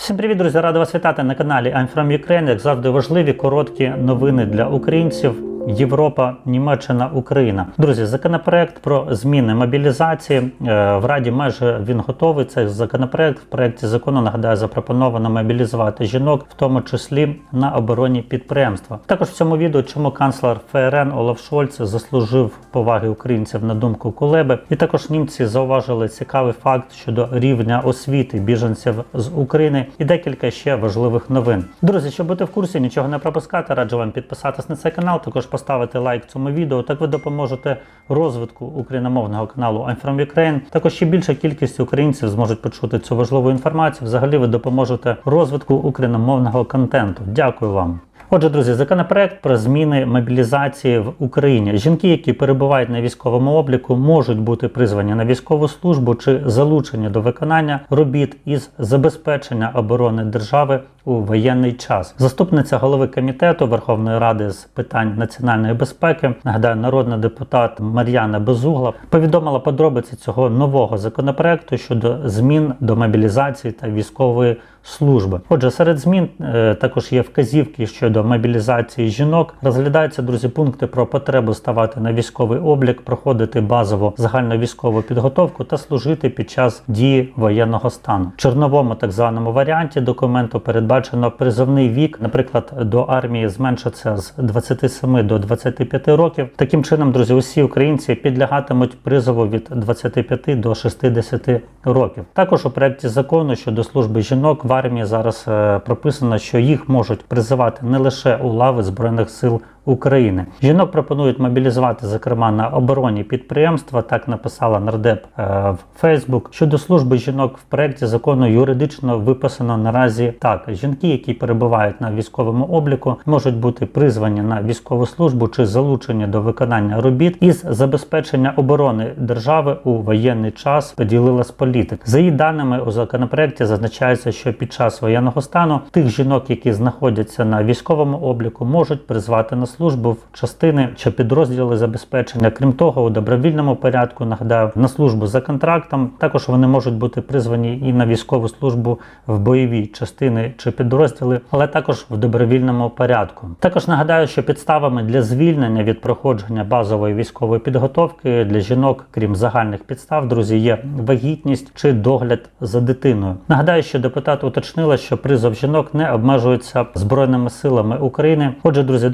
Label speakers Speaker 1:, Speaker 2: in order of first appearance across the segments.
Speaker 1: Всім привіт, друзі! Рада вас вітати на каналі I'm from Ukraine. Як завжди, важливі короткі новини для українців. Європа, Німеччина, Україна. Друзі, законопроект про зміни мобілізації е, в Раді майже він готовий. Цей законопроект в проєкті закону нагадаю запропоновано мобілізувати жінок, в тому числі на обороні підприємства. Також в цьому відео, чому канцлер ФРН Олаф Шольц заслужив поваги українців на думку Кулеби, і також німці зауважили цікавий факт щодо рівня освіти біженців з України і декілька ще важливих новин. Друзі, щоб бути в курсі, нічого не пропускати, раджу вам підписатись на цей канал, також поставити лайк цьому відео. Так ви допоможете розвитку україномовного каналу I'm from Ukraine. Також ще більша кількість українців зможуть почути цю важливу інформацію. Взагалі ви допоможете розвитку україномовного контенту. Дякую вам. Отже, друзі, законопроект про зміни мобілізації в Україні. Жінки, які перебувають на військовому обліку, можуть бути призвані на військову службу чи залучені до виконання робіт із забезпечення оборони держави у воєнний час. Заступниця голови комітету Верховної Ради з питань національної безпеки, нагадаю, народна депутат Мар'яна Безугла повідомила подробиці цього нового законопроекту щодо змін до мобілізації та військової служби. Отже, серед змін е, також є вказівки щодо мобілізації жінок. Розглядаються друзі пункти про потребу ставати на військовий облік, проходити базову загальновійськову підготовку та служити під час дії воєнного стану. В чорновому так званому варіанті документу передбачено призовний вік, наприклад, до армії зменшиться з 27 до 25 років. Таким чином, друзі, усі українці підлягатимуть призову від 25 до 60 років. Також у проєкті закону щодо служби жінок в армії зараз е, прописано, що їх можуть призивати не лише у лави збройних сил. України жінок пропонують мобілізувати, зокрема на обороні підприємства. Так написала нардеп е, в Фейсбук. Щодо служби жінок в проєкті закону юридично виписано наразі так: жінки, які перебувають на військовому обліку, можуть бути призвані на військову службу чи залучені до виконання робіт із забезпечення оборони держави у воєнний час. Поділилась політик. За її даними у законопроекті зазначається, що під час воєнного стану тих жінок, які знаходяться на військовому обліку, можуть призвати на службу в частини чи підрозділи забезпечення. Крім того, у добровільному порядку нагадаю на службу за контрактом. Також вони можуть бути призвані і на військову службу в бойові частини чи підрозділи, але також в добровільному порядку. Також нагадаю, що підставами для звільнення від проходження базової військової підготовки для жінок, крім загальних підстав, друзі, є вагітність чи догляд за дитиною. Нагадаю, що депутат уточнила, що призов жінок не обмежується збройними силами України. Отже, друзі,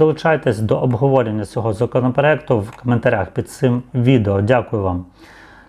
Speaker 1: долучайтесь до обговорення цього законопроекту в коментарях під цим відео. Дякую вам.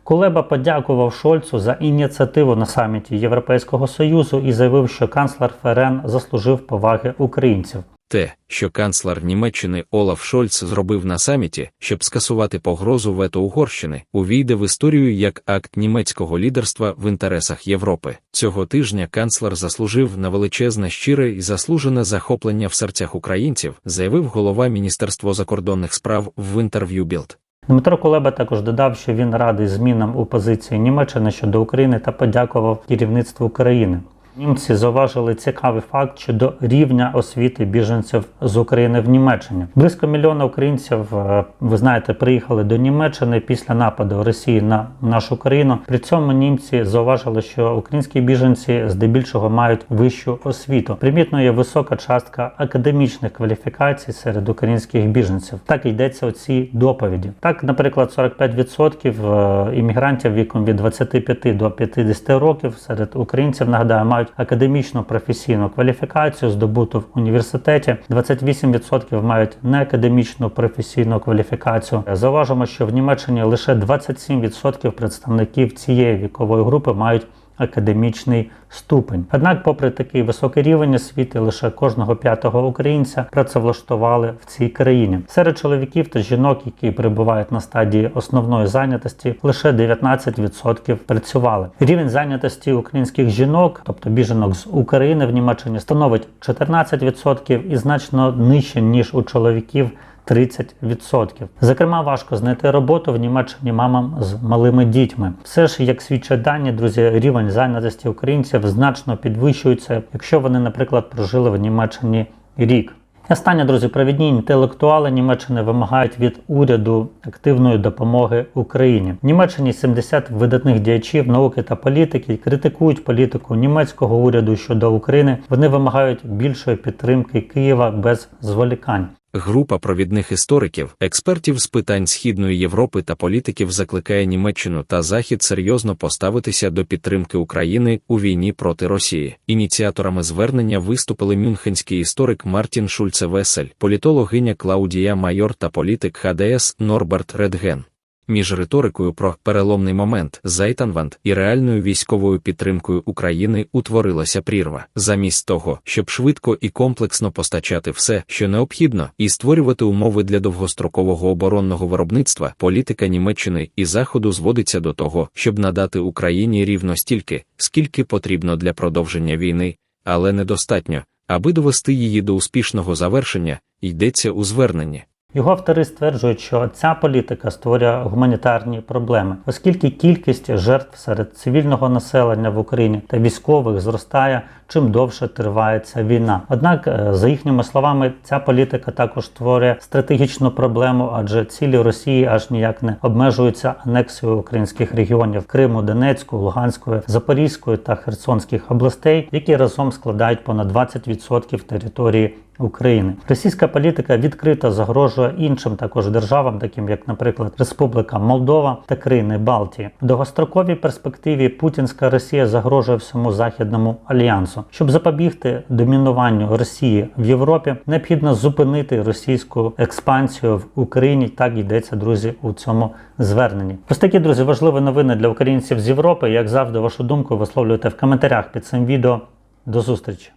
Speaker 1: Кулеба подякував Шольцу за ініціативу на саміті Європейського Союзу і заявив, що канцлер ФРН заслужив поваги українців.
Speaker 2: Те, що канцлер Німеччини Олаф Шольц зробив на саміті, щоб скасувати погрозу вето Угорщини, увійде в історію як акт німецького лідерства в інтересах Європи. Цього тижня канцлер заслужив на величезне щире і заслужене захоплення в серцях українців, заявив голова Міністерства закордонних справ в інтерв'ю Білд.
Speaker 1: Дмитро Кулеба також додав, що він радий змінам у позиції Німеччини щодо України та подякував керівництву країни. Німці зауважили цікавий факт щодо рівня освіти біженців з України в Німеччині. Близько мільйона українців, е, ви знаєте, приїхали до Німеччини після нападу Росії на нашу країну. При цьому німці зауважили, що українські біженці здебільшого мають вищу освіту. Примітно є висока частка академічних кваліфікацій серед українських біженців. Так йдеться у цій доповіді. Так, наприклад, 45% е, іммігрантів віком від 25 до 50 років серед українців нагадаю мають академічну професійну кваліфікацію, здобуту в університеті. 28% мають неакадемічну професійну кваліфікацію. Зауважимо, що в Німеччині лише 27% представників цієї вікової групи мають академічний ступень. Однак, попри такий високий рівень освіти, лише кожного п'ятого українця працевлаштували в цій країні. Серед чоловіків та жінок, які перебувають на стадії основної зайнятості, лише 19% працювали. Рівень зайнятості українських жінок, тобто біженок з України в Німеччині, становить 14% і значно нижче ніж у чоловіків. 30%. Зокрема, важко знайти роботу в Німеччині мамам з малими дітьми. Все ж, як свідчать дані, друзі, рівень зайнятості українців значно підвищується, якщо вони, наприклад, прожили в Німеччині рік. Останнє, друзі, провідні інтелектуали Німеччини вимагають від уряду активної допомоги Україні. В Німеччині 70 видатних діячів науки та політики критикують політику німецького уряду щодо України. Вони вимагають більшої підтримки Києва без зволікань.
Speaker 2: Група провідних істориків, експертів з питань Східної Європи та політиків закликає Німеччину та Захід серйозно поставитися до підтримки України у війні проти Росії. Ініціаторами звернення виступили мюнхенський історик Мартін Шульце Весель, політологиня Клаудія Майор та політик ХДС Норберт Редген. Між риторикою про переломний момент Зайтанванд і реальною військовою підтримкою України утворилася прірва. Замість того, щоб швидко і комплексно постачати все, що необхідно, і створювати умови для довгострокового оборонного виробництва, політика Німеччини і Заходу зводиться до того, щоб надати Україні рівно стільки, скільки потрібно для продовження війни, але недостатньо, аби довести її до успішного завершення, йдеться у зверненні.
Speaker 1: Його автори стверджують, що ця політика створює гуманітарні проблеми, оскільки кількість жертв серед цивільного населення в Україні та військових зростає чим довше триває ця війна. Однак, е, за їхніми словами, ця політика також створює стратегічну проблему, адже цілі Росії аж ніяк не обмежуються анексією українських регіонів Криму, Донецької, Луганської, Запорізької та Херсонських областей, які разом складають понад 20% території України. Російська політика відкрито загрожує іншим також державам, таким як, наприклад, Республіка Молдова та країни Балтії. В довгостроковій перспективі Путінська Росія загрожує всьому західному альянсу. Щоб запобігти домінуванню Росії в Європі, необхідно зупинити російську експансію в Україні. Так йдеться, друзі, у цьому зверненні. Ось такі друзі важливі новини для українців з Європи. Як завжди, вашу думку висловлюйте в коментарях під цим відео. До зустрічі.